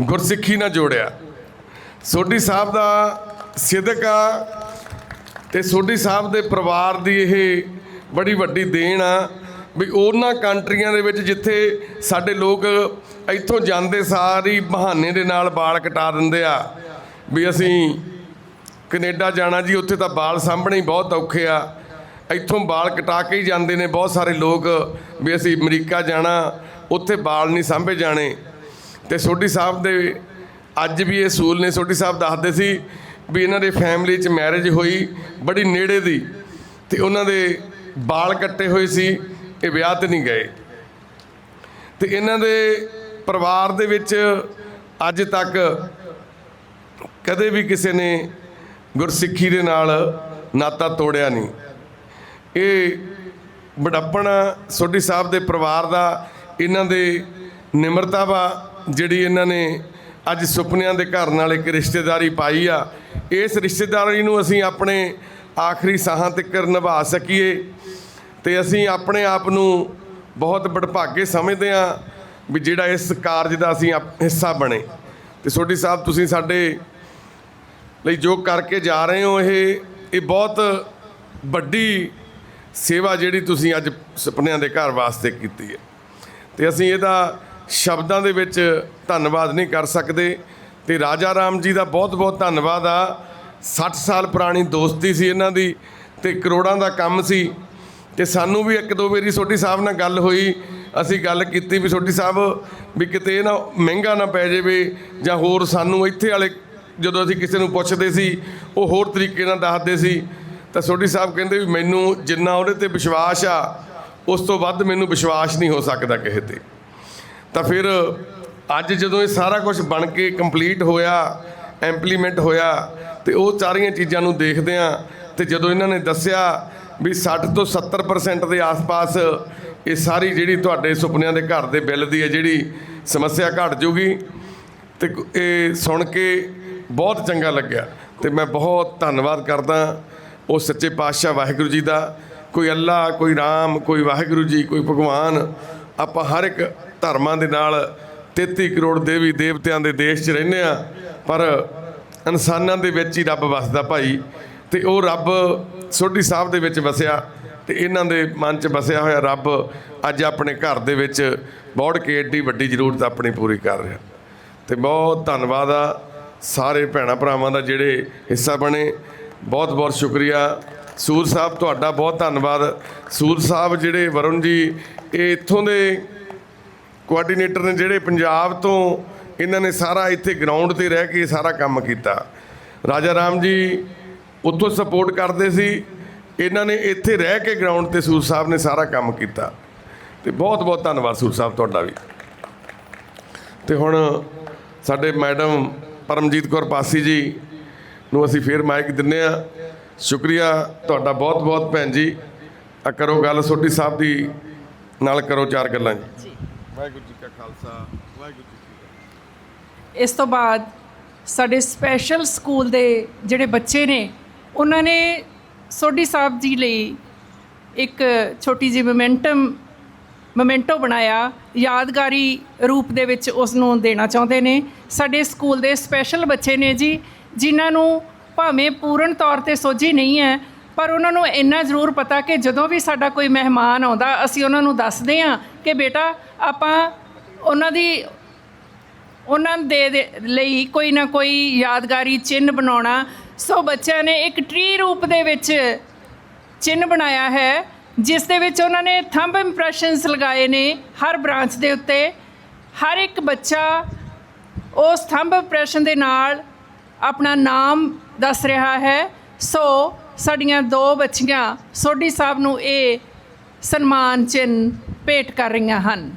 ਗੁਰਸਿੱਖੀ ਨਾਲ ਜੋੜਿਆ। ਸੋਢੀ ਸਾਹਿਬ ਦਾ ਸਿਦਕ ਆ ਤੇ ਸੋਢੀ ਸਾਹਿਬ ਦੇ ਪਰਿਵਾਰ ਦੀ ਇਹ ਬੜੀ ਵੱਡੀ ਦੇਣ ਆ ਵੀ ਉਹਨਾਂ ਕੰਟਰੀਆਂ ਦੇ ਵਿੱਚ ਜਿੱਥੇ ਸਾਡੇ ਲੋਕ ਇੱਥੋਂ ਜਾਂਦੇ ਸਾਰੀ ਬਹਾਨੇ ਦੇ ਨਾਲ ਵਾਲ ਕਟਾ ਦਿੰਦੇ ਆ, ਵੀ ਅਸੀਂ ਕੈਨੇਡਾ ਜਾਣਾ ਜੀ, ਉੱਥੇ ਤਾਂ ਵਾਲ ਸਾਂਭਣੇ ਹੀ ਬਹੁਤ ਔਖੇ ਆ। ਇੱਥੋਂ ਵਾਲ ਕਟਾ ਕੇ ਹੀ ਜਾਂਦੇ ਨੇ ਬਹੁਤ ਸਾਰੇ ਲੋਕ ਵੀ ਅਸੀਂ ਅਮਰੀਕਾ ਜਾਣਾ, ਉੱਥੇ ਵਾਲ ਨਹੀਂ ਸਾਂਭੇ ਜਾਣੇ। ਤੇ ਸੋਢੀ ਸਾਹਿਬ ਦੇ ਅੱਜ ਵੀ ਇਹ ਸੂਲ ਨੇ, ਸੋਢੀ ਸਾਹਿਬ ਦੱਸਦੇ ਸੀ ਵੀ ਇਹਨਾਂ ਦੇ ਫੈਮਿਲੀ 'ਚ ਮੈਰਿਜ ਹੋਈ, ਬੜੀ ਨੇੜੇ ਦੀ ਤੇ ਉਹਨਾਂ ਦੇ ਬਾਲ ਕੱਟੇ ਹੋਏ ਸੀ ਇਹ ਵਿਆਹ ਤੇ ਨਹੀਂ ਗਏ। ਤੇ ਇਹਨਾਂ ਦੇ ਪਰਿਵਾਰ ਦੇ ਵਿੱਚ ਅੱਜ ਤੱਕ ਕਦੇ ਵੀ ਕਿਸੇ ਨੇ ਗੁਰਸਿੱਖੀ ਦੇ ਨਾਲ ਨਾਤਾ ਤੋੜਿਆ ਨਹੀਂ। ਇਹ ਬੜਾਪਣ ਸੋਢੀ ਸਾਹਿਬ ਦੇ ਪਰਿਵਾਰ ਦਾ ਇਹਨਾਂ ਦੇ ਨਿਮਰਤਾ ਵਾ, ਜਿਹੜੀ ਇਹਨਾਂ ਨੇ ਅੱਜ ਸੁਪਨਿਆਂ ਦੇ ਘਰ ਨਾਲ ਇੱਕ ਰਿਸ਼ਤੇਦਾਰੀ ਪਾਈ ਆ ਇਸ ਰਿਸ਼ਤੇਦਾਰੀ ਨੂੰ ਅਸੀਂ ਆਪਣੇ ਆਖਰੀ ਸਾਹਾਂ ਤੱਕ ਨਿਭਾ ਸਕੀਏ ਤੇ ਅਸੀਂ ਆਪਣੇ ਆਪ ਨੂੰ ਬਹੁਤ ਬੜਭਾਗੇ ਸਮਝਦੇ ਹਾਂ ਵੀ ਜਿਹੜਾ ਇਸ ਕਾਰਜ ਦਾ ਅਸੀਂ ਆਪ- ਹਿੱਸਾ ਬਣੇ। ਤੇ ਸੋਢੀ ਸਾਹਿਬ, ਤੁਸੀਂ ਸਾਡੇ ਲਈ ਜੋ ਕਰਕੇ ਜਾ ਰਹੇ ਹੋ, ਇਹ ਇਹ ਬਹੁਤ ਵੱਡੀ ਸੇਵਾ ਜਿਹੜੀ ਤੁਸੀਂ ਅੱਜ ਸੁਪਨਿਆਂ ਦੇ ਘਰ ਵਾਸਤੇ ਕੀਤੀ ਹੈ। ਤੇ ਅਸੀਂ ਇਹਦਾ ਸ਼ਬਦਾਂ ਦੇ ਵਿੱਚ ਧੰਨਵਾਦ ਨਹੀਂ ਕਰ ਸਕਦੇ। ਤੇ ਰਾਜਾ ਰਾਮ ਜੀ ਦਾ ਬਹੁਤ ਬਹੁਤ ਧੰਨਵਾਦ ਆ। 60 ਸਾਲ ਪੁਰਾਣੀ ਦੋਸਤੀ ਸੀ ਇਹਨਾਂ ਦੀ ਤੇ ਕਰੋੜਾਂ ਦਾ ਕੰਮ ਸੀ। ਤੇ ਸਾਨੂੰ ਵੀ ਇੱਕ ਦੋ ਵਾਰੀ ਸੋਢੀ ਸਾਹਿਬ ਨਾਲ ਗੱਲ ਹੋਈ। ਅਸੀਂ ਗੱਲ ਕੀਤੀ ਵੀ ਸੋਢੀ ਸਾਹਿਬ ਵੀ ਕਿਤੇ ਨਾ ਮਹਿੰਗਾ ਨਾ ਪੈ ਜਾਵੇ ਜਾਂ ਹੋਰ ਸਾਨੂੰ ਇੱਥੇ ਵਾਲੇ ਜਦੋਂ ਅਸੀਂ ਕਿਸੇ ਨੂੰ ਪੁੱਛਦੇ ਸੀ, ਉਹ ਹੋਰ ਤਰੀਕੇ ਨਾਲ ਦੱਸਦੇ ਸੀ। ਤਾਂ ਸੋਢੀ ਸਾਹਿਬ ਕਹਿੰਦੇ ਵੀ ਮੈਨੂੰ ਜਿੰਨਾ ਉਹਦੇ ਤੇ ਵਿਸ਼ਵਾਸ ਆ, ਉਸ ਤੋਂ ਵੱਧ ਮੈਨੂੰ ਵਿਸ਼ਵਾਸ ਨਹੀਂ ਹੋ ਸਕਦਾ ਕਿਸੇ ਤੇ। ਤਾਂ ਫਿਰ ਅੱਜ ਜਦੋਂ ਇਹ ਸਾਰਾ ਕੁਝ ਬਣ ਕੇ ਕੰਪਲੀਟ ਹੋਇਆ ਇੰਪਲੀਮੈਂਟ ਹੋਇਆ, ਤੇ ਉਹ ਸਾਰੀਆਂ ਚੀਜ਼ਾਂ ਨੂੰ ਦੇਖਦੇ ਆ ਤੇ ਜਦੋਂ ਇਹਨਾਂ ਨੇ ਦੱਸਿਆ ਵੀ 60 ਤੋਂ 70% ਦੇ ਆਸ-ਪਾਸ ਇਹ ਸਾਰੀ ਜਿਹੜੀ ਤੁਹਾਡੇ ਸੁਪਨਿਆਂ ਦੇ ਘਰ ਦੇ ਬਿੱਲ ਦੀ ਹੈ ਜਿਹੜੀ ਸਮੱਸਿਆ ਘਟ ਜੂਗੀ, ਤੇ ਇਹ ਸੁਣ ਕੇ ਬਹੁਤ ਚੰਗਾ ਲੱਗਿਆ। ਤੇ ਮੈਂ ਬਹੁਤ ਧੰਨਵਾਦ ਕਰਦਾ ਉਹ ਸੱਚੇ ਪਾਤਸ਼ਾਹ ਵਾਹਿਗੁਰੂ ਜੀ ਦਾ। ਕੋਈ ਅੱਲਾ ਕੋਈ ਰਾਮ, ਕੋਈ ਵਾਹਿਗੁਰੂ ਜੀ, ਕੋਈ ਭਗਵਾਨ, ਆਪਾਂ ਹਰ ਇੱਕ ਧਰਮਾਂ ਦੇ ਨਾਲ 33 ਕਰੋੜ ਦੇਵੀ ਦੇਵਤਿਆਂ ਦੇ ਦੇਸ਼ 'ਚ ਰਹਿੰਦੇ ਆ, ਪਰ ਇਨਸਾਨਾਂ ਦੇ ਵਿੱਚ ਹੀ ਰੱਬ ਵਸਦਾ ਭਾਈ। ਤੇ ਉਹ ਰੱਬ ਸੋਢੀ ਸਾਹਿਬ ਦੇ ਵਿੱਚ ਵਸਿਆ ਤੇ ਇਹਨਾਂ ਦੇ ਮਨ 'ਚ ਵਸਿਆ ਹੋਇਆ ਰੱਬ ਅੱਜ ਆਪਣੇ ਘਰ ਦੇ ਵਿੱਚ ਬੌੜ ਕੇ ਏਡੀ ਵੱਡੀ ਜ਼ਰੂਰਤ ਆਪਣੀ ਪੂਰੀ ਕਰ ਰਿਹਾ। ਤੇ ਬਹੁਤ ਧੰਨਵਾਦ ਆ ਸਾਰੇ ਭੈਣਾ ਭਰਾਵਾਂ ਦਾ ਜਿਹੜੇ ਹਿੱਸਾ ਬਣੇ। ਬਹੁਤ ਬਹੁਤ ਸ਼ੁਕਰੀਆ। ਸੂਰ ਸਾਹਿਬ, ਤੁਹਾਡਾ ਬਹੁਤ ਧੰਨਵਾਦ। ਸੂਰ ਸਾਹਿਬ ਜਿਹੜੇ ਵਰੁਣ ਜੀ, ਇਹ ਇੱਥੋਂ ਦੇ ਕੋਆਰਡੀਨੇਟਰ ਨੇ ਜਿਹੜੇ ਪੰਜਾਬ ਤੋਂ ਇਹਨਾਂ ਨੇ ਸਾਰਾ ਇੱਥੇ ਗਰਾਊਂਡ ਤੇ ਰਹਿ ਕੇ ਸਾਰਾ ਕੰਮ ਕੀਤਾ। ਰਾਜਾ ਰਾਮ ਜੀ ਉੱਥੋਂ ਸਪੋਰਟ ਕਰਦੇ ਸੀ। ਇਹਨਾਂ ਨੇ ਇੱਥੇ ਰਹਿ ਕੇ ਗਰਾਊਂਡ ਤੇ ਸੂਰ ਸਾਹਿਬ ਨੇ ਸਾਰਾ ਕੰਮ ਕੀਤਾ। ਤੇ ਬਹੁਤ ਬਹੁਤ ਧੰਨਵਾਦ ਸੂਰ ਸਾਹਿਬ ਤੁਹਾਡਾ ਵੀ। ਤੇ ਹੁਣ ਸਾਡੇ ਮੈਡਮ ਪਰਮਜੀਤ ਕੌਰ ਪਾਸੀ ਜੀ ਨੂੰ ਅਸੀਂ ਫੇਰ ਮਾਈਕ ਦਿੰਨੇ ਆ। ਸ਼ੁਕਰੀਆ ਤੁਹਾਡਾ ਬਹੁਤ ਬਹੁਤ ਭੈਣ ਜੀ। ਆ ਕਰੋ ਗੱਲ, ਸੋਢੀ ਸਾਹਿਬ ਦੀ ਨਾਲ ਕਰੋ ਚਾਰ ਗੱਲਾਂ ਜੀ। ਵਾਹਿਗੁਰੂ ਜੀ ਕਾ ਖਾਲਸਾ, ਵਾਹਿਗੁਰੂ ਜੀ ਕੀ ਫਤਿਹ। ਇਸ ਤੋਂ ਬਾਅਦ ਸਾਡੇ ਸਪੈਸ਼ਲ ਸਕੂਲ ਦੇ ਜਿਹੜੇ ਬੱਚੇ ਨੇ, ਉਹਨਾਂ ਨੇ ਸੋਢੀ ਸਾਹਿਬ ਜੀ ਲਈ ਇੱਕ ਛੋਟੀ ਜਿਹੀ ਮੋਮੈਂਟਮ ਮੋਮੈਂਟੋ ਬਣਾਇਆ, ਯਾਦਗਾਰੀ ਰੂਪ ਦੇ ਵਿੱਚ ਉਸ ਨੂੰ ਦੇਣਾ ਚਾਹੁੰਦੇ ਨੇ। ਸਾਡੇ ਸਕੂਲ ਦੇ ਸਪੈਸ਼ਲ ਬੱਚੇ ਨੇ ਜੀ, ਜਿਨ੍ਹਾਂ ਨੂੰ ਭਾਵੇਂ ਪੂਰਨ ਤੌਰ ਤੇ ਸੋਝੀ ਨਹੀਂ ਹੈ, ਪਰ ਉਹਨਾਂ ਨੂੰ ਇੰਨਾ ਜ਼ਰੂਰ ਪਤਾ ਕਿ ਜਦੋਂ ਵੀ ਸਾਡਾ ਕੋਈ ਮਹਿਮਾਨ ਆਉਂਦਾ, ਅਸੀਂ ਉਹਨਾਂ ਨੂੰ ਦੱਸਦੇ ਹਾਂ ਕਿ ਬੇਟਾ ਆਪਾਂ ਉਹਨਾਂ ਦੀ, ਉਹਨਾਂ ਦੇ ਦੇ ਲਈ ਕੋਈ ਨਾ ਕੋਈ ਯਾਦਗਾਰੀ ਚਿੰਨ੍ਹ ਬਣਾਉਣਾ। ਸੋ ਬੱਚਿਆਂ ਨੇ ਇੱਕ ਟ੍ਰੀ ਰੂਪ ਦੇ ਵਿੱਚ ਚਿੰਨ੍ਹ ਬਣਾਇਆ ਹੈ, ਜਿਸ ਦੇ ਵਿੱਚ ਉਹਨਾਂ ਨੇ ਥੰਬ ਇੰਪ੍ਰੈਸ਼ਨਸ ਲਗਾਏ ਨੇ ਹਰ ਬ੍ਰਾਂਚ ਦੇ ਉੱਤੇ। ਹਰ ਇੱਕ ਬੱਚਾ ਉਸ ਥੰਬ ਇੰਪ੍ਰੈਸ਼ਨ ਦੇ ਨਾਲ ਆਪਣਾ ਨਾਮ ਦੱਸ ਰਿਹਾ ਹੈ। ਸੋ ਸਾਡੀਆਂ ਦੋ ਬੱਚੀਆਂ, ਸੋਢੀ ਸਾਹਿਬ ਨੂੰ ਇਹ ਸਨਮਾਨ ਚਿੰਨ੍ਹ ਭੇਟ ਕਰ ਰਹੀਆਂ ਹਨ।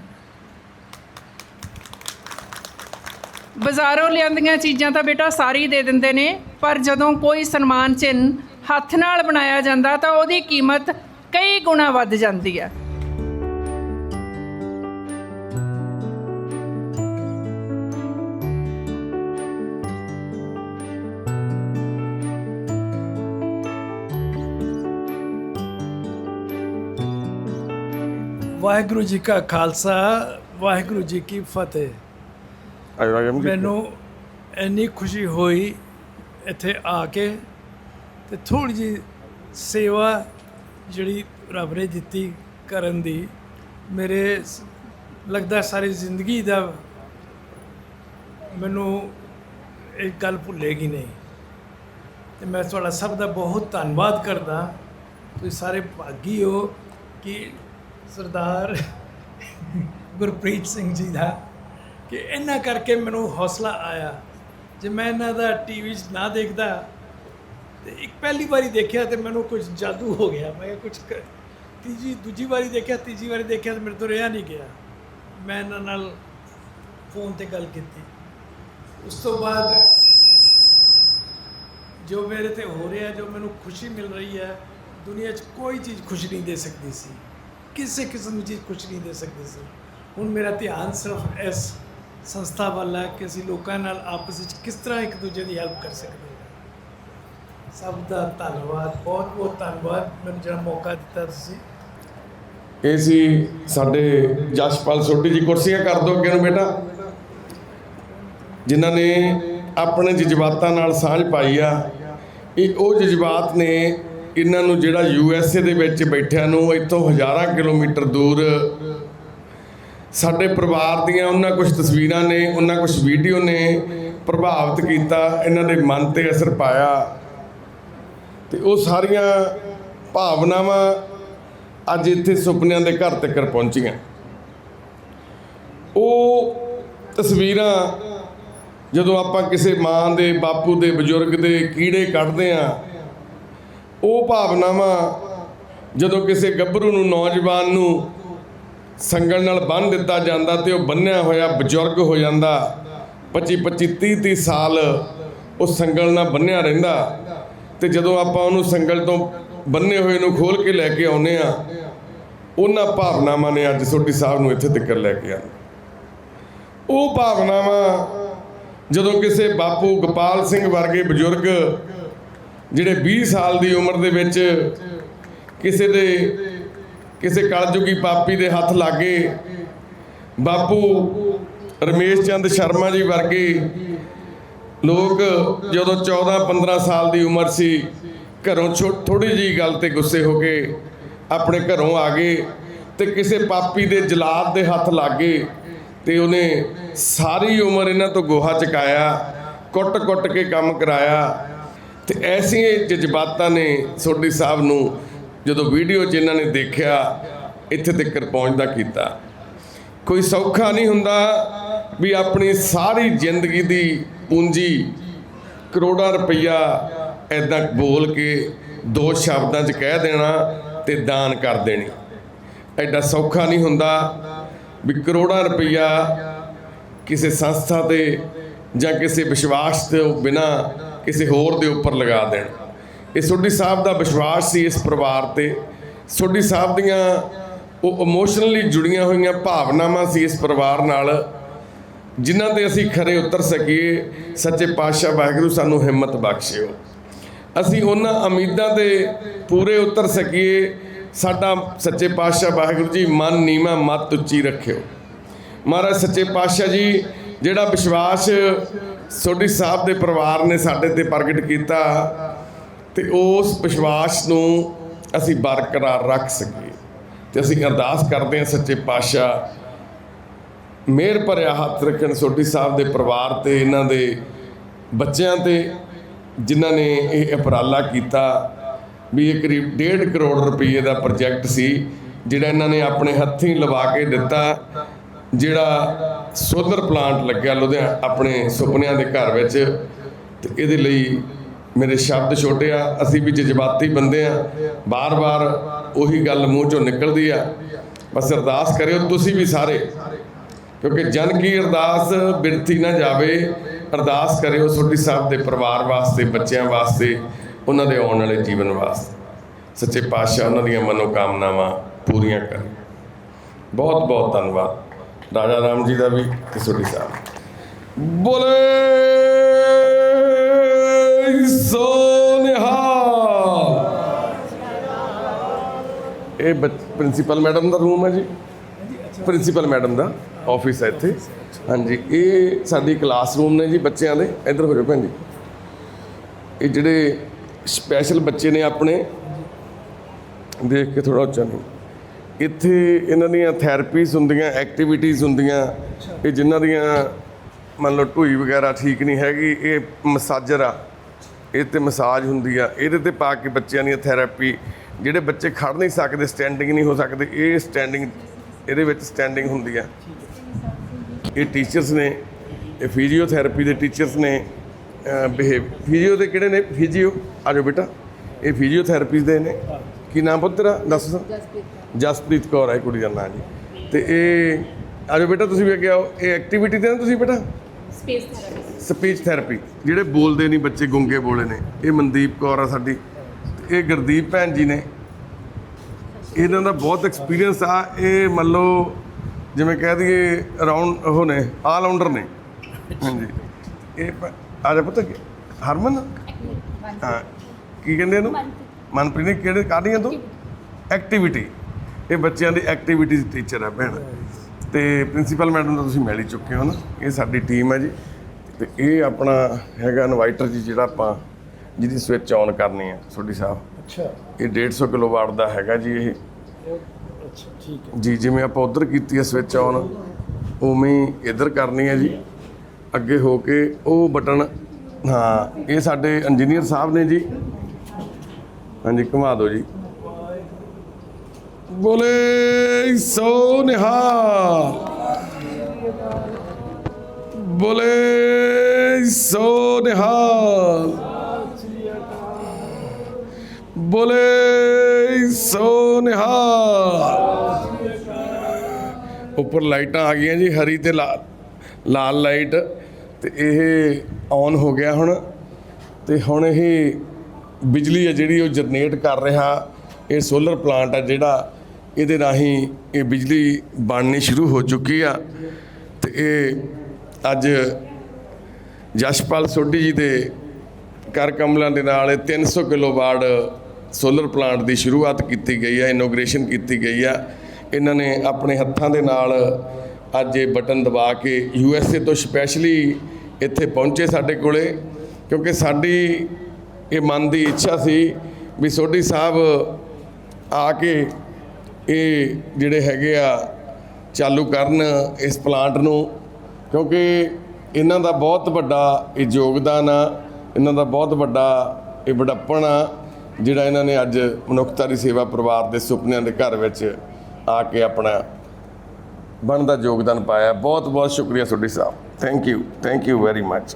ਬਾਜ਼ਾਰੋਂ ਲਿਆਂਦੀਆਂ ਚੀਜ਼ਾਂ ਤਾਂ ਬੇਟਾ ਸਾਰੀ ਦੇ ਦਿੰਦੇ ਨੇ, ਪਰ ਜਦੋਂ ਕੋਈ ਸਨਮਾਨ ਚਿੰਨ੍ਹ ਹੱਥ ਨਾਲ ਬਣਾਇਆ ਜਾਂਦਾ ਤਾਂ ਉਹਦੀ ਕੀਮਤ ਕਈ ਗੁਣਾ ਵੱਧ ਜਾਂਦੀ ਹੈ। ਵਾਹਿਗੁਰੂ ਜੀ ਕਾ ਖਾਲਸਾ ਵਾਹਿਗੁਰੂ ਜੀ ਕੀ ਫਤਿਹ। ਮੈਨੂੰ ਇੰਨੀ ਖੁਸ਼ੀ ਹੋਈ ਇੱਥੇ ਆ ਕੇ ਤੇ ਥੋੜੀ ਜੀ ਸੇਵਾ ਜਿਹੜੀ ਰੱਬ ਨੇ ਦਿੱਤੀ ਕਰਨ ਦੀ ਮੇਰੇ ਲੱਗਦਾ ਸਾਰੀ ਜ਼ਿੰਦਗੀ ਦਾ ਮੈਨੂੰ ਇਹ ਗੱਲ ਭੁੱਲੇਗੀ ਨਹੀਂ। ਤੇ ਮੈਂ ਤੁਹਾਡਾ ਸਭ ਦਾ ਬਹੁਤ ਧੰਨਵਾਦ ਕਰਦਾ। ਤੁਸੀਂ ਸਾਰੇ ਭਾਗੀ ਹੋ ਕਿ ਸਰਦਾਰ ਗੁਰਪ੍ਰੀਤ ਸਿੰਘ ਜੀ ਦਾ ਕਿ ਇਹਨਾਂ ਕਰਕੇ ਮੈਨੂੰ ਹੌਸਲਾ ਆਇਆ। ਜੇ ਮੈਂ ਇਹਨਾਂ ਦਾ ਟੀਵੀ 'ਚ ਨਾ ਦੇਖਦਾ ਤੇ ਇੱਕ ਪਹਿਲੀ ਵਾਰੀ ਦੇਖਿਆ ਤੇ ਮੈਨੂੰ ਕੁਝ ਜਾਦੂ ਹੋ ਗਿਆ। ਮੈਂ ਕੁਝ ਤੀਜੀ, ਦੂਜੀ ਵਾਰੀ ਦੇਖਿਆ, ਤੀਜੀ ਵਾਰੀ ਦੇਖਿਆ ਤੇ ਮੇਰੇ ਤੋਂ ਰਿਹਾ ਨਹੀਂ ਗਿਆ। ਮੈਂ ਇਹਨਾਂ ਨਾਲ ਫੋਨ ਤੇ ਗੱਲ ਕੀਤੀ। ਉਸ ਤੋਂ ਬਾਅਦ ਜੋ ਮੇਰੇ ਤੇ ਹੋ ਰਿਹਾ, ਜੋ ਮੈਨੂੰ ਖੁਸ਼ੀ ਮਿਲ ਰਹੀ ਹੈ, ਦੁਨੀਆ 'ਚ ਕੋਈ ਚੀਜ਼ ਖੁਸ਼ ਨਹੀਂ ਦੇ ਸਕਦੀ ਸੀ। ਕਿਸੇ ਕਿਸਮ ਦੀ ਚੀਜ਼ ਖੁਸ਼ ਨਹੀਂ ਦੇ ਸਕਦੇ ਸੀ। ਹੁਣ ਮੇਰਾ ਧਿਆਨ ਸਿਰਫ ਇਸ ਸੰਸਥਾ ਵੱਲ ਹੈ ਕਿ ਅਸੀਂ ਲੋਕਾਂ ਨਾਲ ਆਪਸ ਵਿੱਚ ਕਿਸ ਤਰ੍ਹਾਂ ਇੱਕ ਦੂਜੇ ਦੀ ਹੈਲਪ ਕਰ ਸਕਦੇ ਹਾਂ। ਸਭ ਦਾ ਧੰਨਵਾਦ, ਬਹੁਤ ਬਹੁਤ ਧੰਨਵਾਦ। ਮੈਨੂੰ ਜਿਹੜਾ ਮੌਕਾ ਦਿੱਤਾ ਤੁਸੀਂ। ਇਹ ਸੀ ਸਾਡੇ ਜਸ਼ਪਾਲ ਸੋਢੀ ਜੀ ਕੁਰਸੀਆਂ ਕਰ ਦਿਓ ਅੱਗੇ ਨੂੰ ਬੇਟਾ। ਜਿਨ੍ਹਾਂ ਨੇ ਆਪਣੇ ਜਜ਼ਬਾਤਾਂ ਨਾਲ ਸਾਂਝ ਪਾਈ ਆ। ਇਹ ਉਹ ਜਜ਼ਬਾਤ ਨੇ ਇਹਨਾਂ ਨੂੰ ਜਿਹੜਾ ਯੂ ਐਸ ਏ ਦੇ ਵਿੱਚ ਬੈਠਿਆਂ ਨੂੰ ਇੱਥੋਂ ਹਜ਼ਾਰਾਂ ਕਿਲੋਮੀਟਰ ਦੂਰ ਸਾਡੇ ਪਰਿਵਾਰ ਦੀਆਂ ਉਹਨਾਂ ਕੁਝ ਤਸਵੀਰਾਂ ਨੇ, ਉਹਨਾਂ ਕੁਝ ਵੀਡੀਓ ਨੇ ਪ੍ਰਭਾਵਿਤ ਕੀਤਾ, ਇਹਨਾਂ ਦੇ ਮਨ ਤੇ ਅਸਰ ਪਾਇਆ। ਤੇ ਉਹ ਸਾਰੀਆਂ ਭਾਵਨਾਵਾਂ ਅੱਜ ਇੱਥੇ ਸੁਪਨਿਆਂ ਦੇ ਘਰ ਤੱਕ ਪਹੁੰਚੀਆਂ। ਉਹ ਤਸਵੀਰਾਂ ਜਦੋਂ ਆਪਾਂ ਕਿਸੇ ਮਾਂ ਦੇ, ਬਾਪੂ ਦੇ, ਬਜ਼ੁਰਗ ਦੇ ਕੀੜੇ ਕੱਢਦੇ ਆ ਉਹ ਭਾਵਨਾਵਾਂ ਜਦੋਂ ਕਿਸੇ ਗੱਭਰੂ ਨੂੰ, ਨੌਜਵਾਨ ਨੂੰ ਸੰਗਲ ਨਾਲ ਬੰਨ੍ਹ ਦਿੱਤਾ ਜਾਂਦਾ ਤੇ ਉਹ ਬੰਨਿਆ ਹੋਇਆ, ਬਜ਼ੁਰਗ ਹੋ ਜਾਂਦਾ 25 25 30 30 ਸਾਲ ਉਹ ਸੰਗਲ ਨਾਲ ਬੰਨਿਆ ਰਹਿੰਦਾ ਤੇ ਜਦੋਂ ਆਪਾਂ ਉਹਨੂੰ ਸੰਗਲ ਤੋਂ ਬੰਨੇ ਹੋਏ ਨੂੰ ਖੋਲ ਕੇ ਲੈ ਕੇ ਆਉਨੇ ਆ ਉਹਨਾਂ ਭਾਵਨਾਵਾਂ ਨੇ ਅੱਜ ਸੋਢੀ ਸਾਹਿਬ ਨੂੰ ਇੱਥੇ ਤੱਕ ਲੈ ਕੇ ਆਏ ਉਹ ਭਾਵਨਾਵਾਂ ਜਦੋਂ ਕਿਸੇ ਬਾਪੂ ਗੋਪਾਲ ਸਿੰਘ ਵਰਗੇ ਬਜ਼ੁਰਗ ਜਿਹੜੇ 20 ਸਾਲ ਦੀ ਉਮਰ ਦੇ ਵਿੱਚ ਕਿਸੇ ਦੇ ਕਿਸੇ ਕਲਯੁਗੀ ਪਾਪੀ ਦੇ ਹੱਥ ਲੱਗੇ ਬਾਪੂ ਰਮੇਸ਼ ਚੰਦ ਸ਼ਰਮਾ ਜੀ ਵਰਗੇ ਲੋਕ ਜਦੋਂ 14 15 ਸਾਲ ਦੀ ਉਮਰ ਸੀ, ਘਰੋਂ ਥੋੜੀ ਜੀ ਗੱਲ ਤੇ ਗੁੱਸੇ ਹੋ ਕੇ ਆਪਣੇ ਘਰੋਂ ਆ ਗਏ ਤੇ ਕਿਸੇ ਪਾਪੀ ਦੇ ਜਲਾਦ ਦੇ ਹੱਥ ਲੱਗੇ ਤੇ ਉਹਨੇ ਸਾਰੀ ਉਮਰ ਇਹਨਾਂ ਤੋਂ ਗੋਹਾ ਚਕਾਇਆ, ਕੁੱਟ-ਕੁੱਟ ਕੇ ਕੰਮ ਕਰਾਇਆ। ਤੇ ਐਸੀਆਂ ਜਜ਼ਬਾਤਾਂ ਨੇ ਸੋਢੀ ਸਾਹਿਬ ਨੂੰ ਜਦੋਂ ਵੀਡੀਓ 'ਚ ਇਹਨਾਂ ਨੇ ਦੇਖਿਆ, ਇੱਥੇ ਤੱਕ ਪਹੁੰਚਦਾ ਕੀਤਾ। ਕੋਈ ਸੌਖਾ ਨਹੀਂ ਹੁੰਦਾ ਵੀ ਆਪਣੀ ਸਾਰੀ ਜ਼ਿੰਦਗੀ ਦੀ ਪੂੰਜੀ ਕਰੋੜਾਂ ਰੁਪਈਆ ਐਦਾਂ ਬੋਲ ਕੇ ਦੋ ਸ਼ਬਦਾਂ 'ਚ ਕਹਿ ਦੇਣਾ ਤੇ ਦਾਨ ਕਰ ਦੇਣੀ। ਐਡਾ ਸੌਖਾ ਨਹੀਂ ਹੁੰਦਾ ਵੀ ਕਰੋੜਾਂ ਰੁਪਈਆ ਕਿਸੇ ਸੰਸਥਾ ਤੇ ਜਾਂ ਕਿਸੇ ਵਿਸ਼ਵਾਸ ਤੋਂ ਬਿਨਾ ਕਿਸੇ ਹੋਰ ਦੇ ਉੱਪਰ ਲਗਾ ਦੇਣ। ਇਹ ਸੋਢੀ ਸਾਹਿਬ ਦਾ ਵਿਸ਼ਵਾਸ ਸੀ ਇਸ ਪਰਿਵਾਰ ਤੇ। ਸੋਢੀ ਸਾਹਿਬ ਦੀਆਂ ਉਹ ਇਮੋਸ਼ਨਲੀ ਜੁੜੀਆਂ ਹੋਈਆਂ ਭਾਵਨਾਵਾਂ ਸੀ ਇਸ ਪਰਿਵਾਰ ਨਾਲ, ਜਿਨ੍ਹਾਂ ਤੇ ਅਸੀਂ ਖਰੇ ਉਤਰ ਸਕੀਏ। ਸੱਚੇ ਪਾਤਸ਼ਾਹ ਵਾਹਿਗੁਰੂ ਸਾਨੂੰ ਹਿੰਮਤ ਬਖਸ਼ਿਓ। ਅਸੀਂ ਉਹਨਾਂ ਉਮੀਦਾਂ ਤੇ ਪੂਰੇ ਉਤਰ ਸਕੀਏ। ਸਾਡਾ ਸੱਚੇ ਪਾਤਸ਼ਾਹ ਵਾਹਿਗੁਰੂ ਜੀ ਮਨ ਨੀਵਾ, ਮਤ ਉੱਚੀ ਰੱਖਿਓ। ਮਹਾਰਾਜ, ਸੱਚੇ ਪਾਤਸ਼ਾਹ ਜੀ ਜਿਹੜਾ ਵਿਸ਼ਵਾਸ ਸੋਢੀ ਸਾਹਿਬ ਦੇ ਪਰਿਵਾਰ ਨੇ ਸਾਡੇ ਤੇ ਪ੍ਰਗਟ ਕੀਤਾ ਤੇ ਉਸ ਵਿਸ਼ਵਾਸ ਨੂੰ ਅਸੀਂ ਬਰਕਰਾਰ ਰੱਖ ਸਕੀਏ ਤੇ ਅਸੀਂ ਅਰਦਾਸ ਕਰਦੇ ਹਾਂ ਸੱਚੇ ਪਾਤਸ਼ਾਹ, ਮਿਹਰ ਭਰਿਆ ਹੱਥ ਰੱਖਣ ਸੋਢੀ ਸਾਹਿਬ ਦੇ ਪਰਿਵਾਰ ਤੇ ਇਹਨਾਂ ਦੇ ਬੱਚਿਆਂ ਤੇ ਜਿਨ੍ਹਾਂ ਨੇ ਇਹ ਉਪਰਾਲਾ ਕੀਤਾ ਵੀ ਇਹ ਕਰੀਬ 1.5 ਕਰੋੜ ਰੁਪਏ ਦਾ ਪ੍ਰੋਜੈਕਟ ਸੀ, ਜਿਹੜਾ ਇਹਨਾਂ ਨੇ ਆਪਣੇ ਹੱਥੀਂ ਲਵਾ ਕੇ ਦਿੱਤਾ ਜਿਹੜਾ ਸੋਲਰ ਪਲਾਂਟ ਲੱਗਿਆ ਲੁਧਿਆਣਾ ਆਪਣੇ ਸੁਪਨਿਆਂ ਦੇ ਘਰ ਵਿੱਚ, ਤੇ ਇਹਦੇ ਲਈ ਮੇਰੇ ਸ਼ਬਦ ਛੋਟੇ ਆ, ਅਸੀਂ ਵੀ ਜਜ਼ਬਾਤੀ ਬੰਦੇ ਆ, ਬਾਰ-ਬਾਰ ਉਹੀ ਗੱਲ ਮੂੰਹ ਚੋਂ ਨਿਕਲਦੀ ਆ। ਬਸ ਅਰਦਾਸ ਕਰਿਓ ਤੁਸੀਂ ਵੀ ਸਾਰੇ, ਕਿਉਂਕਿ ਜਨ ਕੀ ਅਰਦਾਸ ਬਿਰਤੀ ਨਾ ਜਾਵੇ, ਅਰਦਾਸ ਕਰਿਓ ਸੋਢੀ ਸਾਹਿਬ ਦੇ ਪਰਿਵਾਰ ਵਾਸਤੇ, ਬੱਚਿਆਂ ਵਾਸਤੇ, ਉਹਨਾਂ ਦੇ ਆਉਣ ਵਾਲੇ ਜੀਵਨ ਵਾਸਤੇ। ਸੱਚੇ ਪਾਤਸ਼ਾਹ, ਉਹਨਾਂ ਦੀਆਂ ਮਨੋਕਾਮਨਾਵਾਂ ਪੂਰੀਆਂ ਕਰੇ। ਬਹੁਤ ਬਹੁਤ ਧੰਨਵਾਦ। ਰਾਜਾ ਰਾਮ ਜੀ ਦਾ ਵੀ ਤੇ ਸੋਢੀ ਸਾਹਿਬ। ਬੋਲੇ ਸੋਨਿਹਾ। ਇਹ ਪ੍ਰਿੰਸੀਪਲ ਮੈਡਮ ਦਾ ਰੂਮ ਹੈ ਜੀ। ਪ੍ਰਿੰਸੀਪਲ ਮੈਡਮ ਦਾ ਆਫਿਸ ਹੈ ਇੱਥੇ। ਹਾਂਜੀ, ਇਹ ਸਾਡੀ ਕਲਾਸਰੂਮ ਨੇ ਜੀ ਬੱਚਿਆਂ ਦੇ। ਇੱਧਰ ਹੋ ਜਾਓ ਭੈਣ ਜੀ। ਇਹ ਜਿਹੜੇ ਸਪੈਸ਼ਲ ਬੱਚੇ ਨੇ ਆਪਣੇ, ਦੇਖ ਕੇ ਥੋੜਾ ਉੱਚਾ ਨਹੀਂ। ਇੱਥੇ ਇਹਨਾਂ ਦੀਆਂ ਥੈਰੇਪੀਜ਼ ਹੁੰਦੀਆਂ ਐਕਟੀਵਿਟੀਜ਼ ਹੁੰਦੀਆਂ, ਇਹ ਜਿਨ੍ਹਾਂ ਦੀਆਂ ਮੰਨ ਲਓ ਢੂਈ ਵਗੈਰਾ ਠੀਕ ਨਹੀਂ ਹੈਗੀ, ਇਹ ਮਸਾਜਰ ਆ। ਇਹ ਤੇ ਮਸਾਜ ਹੁੰਦੀ ਆ। ਇਹਦੇ ਤੇ ਪਾ ਕੇ ਬੱਚਿਆਂ ਦੀਆਂ ਥੈਰੇਪੀ ਜਿਹੜੇ ਬੱਚੇ ਖੜ ਨਹੀਂ ਸਕਦੇ ਸਟੈਂਡਿੰਗ ਨਹੀਂ ਹੋ ਸਕਦੇ, ਇਹ ਸਟੈਂਡਿੰਗ ਇਹਦੇ ਵਿੱਚ ਸਟੈਂਡਿੰਗ ਹੁੰਦੀ ਆ। ਇਹ ਟੀਚਰਸ ਨੇ, ਇਹ ਫਿਜ਼ੀਓਥੈਰੇਪੀ ਦੇ ਟੀਚਰਸ ਨੇ ਬਿਹੇਵ ਫਿਜ਼ੀਓ ਦੇ ਕਿਹੜੇ ਨੇ? ਫਿਜ਼ੀਓ ਆਜੋ ਬੇਟਾ। ਇਹ ਫਿਜ਼ੀਓਥੈਰੇਪੀ ਦੇ ਨੇ। ਕੀ ਨਾਮ ਪੁੱਤ ਤੇਰਾ? ਦੱਸ ਜਸਪ੍ਰੀਤ ਕੌਰ। ਹੈ ਕੁੜੀ ਦਾ ਨਾਂ ਜੀ। ਤੇ ਇਹ ਆਜੋ ਬੇਟਾ ਤੁਸੀਂ ਵੀ ਅੱਗੇ ਆਓ। ਇਹ ਐਕਟੀਵਿਟੀ ਦੇ ਨਾ ਤੁਸੀਂ ਬੇਟਾ? ਸਪੇਸ ਥੈਰੇਪੀ ਸਪੀਚ ਥੈਰੇਪੀ ਜਿਹੜੇ ਬੋਲਦੇ ਨਹੀਂ ਬੱਚੇ ਗੁੰਗੇ ਬੋਲੇ ਨੇ। ਇਹ ਮਨਦੀਪ ਕੌਰ ਆ ਸਾਡੀ। ਤੇ ਇਹ ਗੁਰਦੀਪ ਭੈਣ ਜੀ ਨੇ। ਇਹਨਾਂ ਦਾ ਬਹੁਤ ਐਕਸਪੀਰੀਅੰਸ ਆ। ਇਹ ਮੰਨ ਲਓ ਜਿਵੇਂ ਕਹਿ ਦਈਏ ਅਰਾਊਂਡ ਉਹ ਨੇ ਆਲ ਰਾਊਂਡਰ ਨੇ। ਹਾਂਜੀ। ਇਹ ਆ ਜਾ ਪੁੱਤ ਹਰਮਨ? ਹਾਂ। ਕੀ ਕਹਿੰਦੇ ਇਹਨੂੰ? ਮਨਪ੍ਰੀਤ ਨੇ ਕਿਹੜੇ ਕਾਹਦੀਆਂ ਤੋਂ? ਐਕਟੀਵਿਟੀ ਇਹ ਬੱਚਿਆਂ ਦੀ ਐਕਟੀਵਿਟੀਜ਼ ਟੀਚਰ ਹੈ ਭੈਣ। ਤੇ ਪ੍ਰਿੰਸੀਪਲ ਮੈਡਮ ਦਾ ਤੁਸੀਂ ਮਿਲ ਹੀ ਚੁੱਕੇ ਹੋ ਨਾ। ਇਹ ਸਾਡੀ ਟੀਮ ਹੈ ਜੀ। ਤੇ ਇਹ ਆਪਣਾ ਹੈਗਾ ਇਨਵਾਈਟਰ ਜੀ ਜਿਹੜਾ ਆਪਾਂ ਜਿਹਦੀ ਸਵਿਚ ਆਨ ਕਰਨੀ ਹੈ ਸੋਢੀ ਸਾਹਿਬ। ਅੱਛਾ। ਇਹ 150 ਕਿਲੋਵਾਟ ਦਾ ਹੈਗਾ ਜੀ ਇਹ। ਅੱਛਾ ਠੀਕ ਹੈ। ਜੀ ਜਿਵੇਂ ਆਪਾਂ ਉਧਰ ਕੀਤੀ ਹੈ ਸਵਿਚ ਆਨ ਉਵੇਂ ਹੀ ਇੱਧਰ ਕਰਨੀ ਹੈ ਜੀ। ਅੱਗੇ ਹੋ ਕੇ ਉਹ ਬਟਨ ਹਾਂ ਇਹ ਸਾਡੇ ਇੰਜੀਨੀਅਰ ਸਾਹਿਬ ਨੇ ਜੀ। ਹਾਂਜੀ, ਘੁਮਾ ਦਿਓ ਜੀ। ਬੋਲੇ ਸੋ ਨਿਹਾਲ ਬੋਲੇ ਸੋ ਨਿਹਾਲ ਬੋਲੇ ਸੋ ਨਿਹਾਲ ਉੱਪਰ ਲਾਈਟਾਂ ਆ ਗਈਆਂ ਜੀ, ਹਰੀ ਤੇ ਲਾਲ ਲਾਲ ਲਾਈਟ ਤੇ ਇਹ ਔਨ ਹੋ ਗਿਆ ਹੁਣ। ਤੇ ਹੁਣ ਇਹ ਬਿਜਲੀ ਹੈ ਜਿਹੜੀ ਉਹ ਜਨਰੇਟ ਕਰ ਰਿਹਾ, ਇਹ ਸੋਲਰ ਪਲਾਂਟ ਹੈ ਜਿਹੜਾ ਇਹਦੇ ਰਾਹੀਂ ਇਹ ਬਿਜਲੀ ਬਣਨੀ ਸ਼ੁਰੂ ਹੋ ਚੁੱਕੀ ਆ। ਤੇ ਇਹ ਅੱਜ ਜਸ਼ਪਾਲ ਸੋਢੀ ਜੀ ਦੇ ਕਰ ਕਮਲਾਂ ਦੇ ਨਾਲ ਇਹ 300 ਕਿਲੋਵਾਟ ਸੋਲਰ ਪਲਾਂਟ ਦੀ ਸ਼ੁਰੂਆਤ ਕੀਤੀ ਗਈ ਹੈ ਇਨੋਗ੍ਰੇਸ਼ਨ ਕੀਤੀ ਗਈ ਆ। ਇਹਨਾਂ ਨੇ ਆਪਣੇ ਹੱਥਾਂ ਦੇ ਨਾਲ ਅੱਜ ਇਹ ਬਟਨ ਦਬਾ ਕੇ ਯੂ ਐਸ ਏ ਤੋਂ ਸਪੈਸ਼ਲੀ ਇੱਥੇ ਪਹੁੰਚੇ ਸਾਡੇ ਕੋਲੇ, ਕਿਉਂਕਿ ਸਾਡੀ ਇਹ ਮਨ ਦੀ ਇੱਛਾ ਸੀ ਵੀ ਸੋਢੀ ਸਾਹਿਬ ਆ ਕੇ ਇਹ ਜਿਹੜੇ ਹੈਗੇ ਆ ਚਾਲੂ ਕਰਨ ਇਸ ਪਲਾਂਟ ਨੂੰ, ਕਿਉਂਕਿ ਇਹਨਾਂ ਦਾ ਬਹੁਤ ਵੱਡਾ ਇਹ ਯੋਗਦਾਨ ਆ, ਇਹਨਾਂ ਦਾ ਬਹੁਤ ਵੱਡਾ ਇਹ ਵਡੱਪਣ ਆ, ਜਿਹੜਾ ਇਹਨਾਂ ਨੇ ਅੱਜ ਮਨੁੱਖਤਾ ਦੀ ਸੇਵਾ ਪਰਿਵਾਰ ਦੇ ਸੁਪਨਿਆਂ ਦੇ ਘਰ ਵਿੱਚ ਆ ਕੇ ਆਪਣਾ ਬਣਦਾ ਯੋਗਦਾਨ ਪਾਇਆ। ਬਹੁਤ ਬਹੁਤ ਸ਼ੁਕਰੀਆ ਤੁਹਾਡੀ ਸਾਹਿਬ। Thank you thank you very much